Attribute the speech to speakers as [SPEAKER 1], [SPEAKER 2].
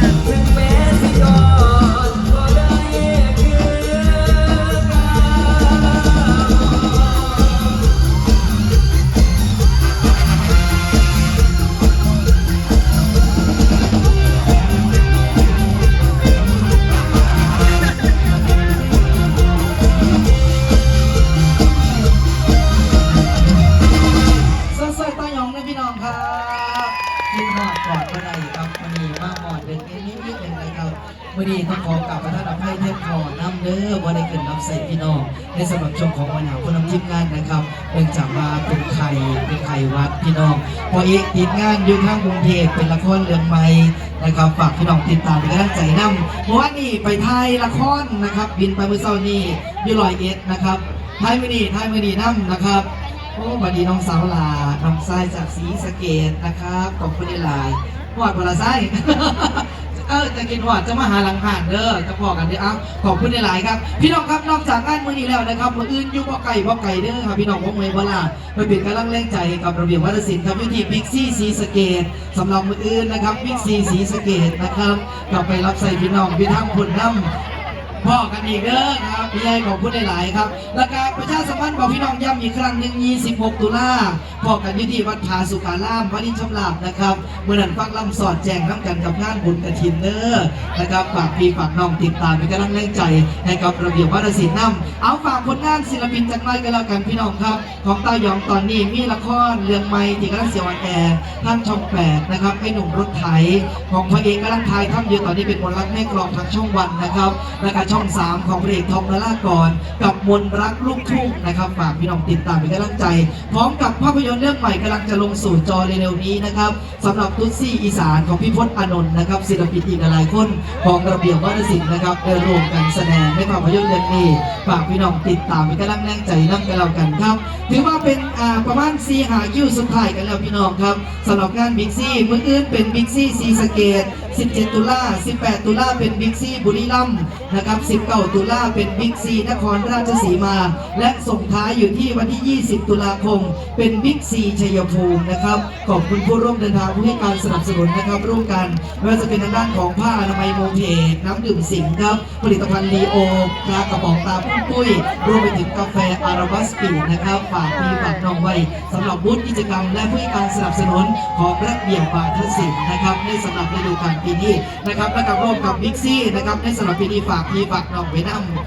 [SPEAKER 1] ต นี้ต้อง
[SPEAKER 2] ขอกลับประทานอภัยเทพขอน้ำเด้อวันนี้ขึ้นรับใส่พี่น้องในสำหรับชมของวันหนาวคนนำทีมงานนะครับเนื่องจากว่าเป็นไข่เป็นไข่วัดพี่น้องพออีกติดงานอยู่ข้างกรุงเทพเป็นละครเรื่องใหม่นะครับฝากพี่น้องติดตามเป็นกำลังใจนำเมื่อวานนี้ไปถ่ายละครนะครับ บินไปเมื่อเช้านี้อยี่ลอยเอ็ดนะครับถ่ายมือนี้ถ่ายมือนี้นํนะครับโอ้บัดดีน้องสาวลา น้องทรายจากสีสเกตนะครับ ขอบคุณหลายหอดบลาไส้ เออจะกินหอดจะมาหาหลังห่านเด้อจะพอกันเด้อเอาขอบคุณหลายๆครับ พี่น้องครับนอกจากงานมื้อนี้แล้วนะครับมื้ออื่นอยู่บ่ไก่บ่ไก่เด้อครับพี่น้องบ่เมย์บ่ลาไปเป็นกำลังแรงใจกับระเบียบวัฒนศิลป์ครับอยู่ที่บิ๊กซีสีสะเกตสำหรับมื้ออื่นนะครับบิ๊กซีสีสะเกตนะครับกลับไปรับใส่พี่น้องพี่ทั้งคนน้ำ พ่อกันอีกเด้อครับพี่ใหญ่ขอบคุณหลายครับและการประชาสัมพันธ์บอกพี่น้องย้ำอีกครั้งหนึ่ง26 ตุลาพ่อกันยุติวัดผาสุขารามวัดนิชำลาบนะครับเมื่อนั้นฟังลำสอดแจงน้ำกันกับงานบุญกระถินเด้อนะครับฝากพี่ฝากน้องติดตามเป็นกำลังแรงใจให้กับระเบียบวัฒนศิลป์นำเอาฝากผลงานศิลปินจังไรกันแล้วกันพี่น้องครับ ของเต้ายองตอนนี้มีละครเรื่องใหม่ที่กำลังเสียวันแอร์ท่านช่องแปดนะครับไอ้หนุ่มรถไถของพระเอกกำลังถ่ายทำอยู่ตอนนี้เป็นมนรักแม่กลองทางช่องวันนะครับและก็ช่องสามของพระเอกทอมนลากร กับมนรักลูกทุ่งนะครับฝากพี่น้องติดตามเป็นกำลังใจ พร้อมกับภาพยนตร์เรื่องใหม่กำลังจะลงสู่จอเร็วๆนี้นะครับสำหรับตุ๊ดซี่อีสานของพี่พจน์อานนท์นะครับศิลปินอีกหลายคนของระเบียบวัฒนศิลป์นะครับได้รวมกันแสดงในภาพยนตร์เรื่องนี้ฝากพี่น้องติดตามเป็นกำลังแรงใจนั่งกันแล้วกันครับถือว่าเป็นประมาณซีหาคิวสุดท้ายกันแล้วพี่น้องครับสำหรับงานบิ๊กซี่เมื่ออื่นเป็นบิ๊กซี่ซีสเกต 17 ตุลา 18 ตุลาเป็นบิ๊กซีบุรีรัมย์นะครับ 19 ตุลาเป็นบิ๊กซีนครราชสีมา และส่งท้ายอยู่ที่วันที่ 20 ตุลาคม เป็นบิ๊กซีชัยภูมินะครับ ขอบคุณผู้ร่วมเดินทางผู้ให้การสนับสนุนนะครับ ร่วมกันไม่ว่าจะเป็นทางด้านของผ้าอนามัยโมเพจน้ำดื่มสิงห์ครับ ผลิตภัณฑ์ลีโอปลากระป๋องตาปุ้มปุ้ยรวมไปถึงกาแฟอาราบัสปีนะครับฝากมีฝากน้องไว้สำหรับบูธกิจกรรม และผู้ให้การสนับสนุนของระเบียบบาทศิลป์นะครับในสำหรับฤดูกาลปีนี้นะครับและกับร่วมกับบิ๊กซี่นะครับในสำหรับปีนี้ฝากพี่ฝากน้องไว้นำ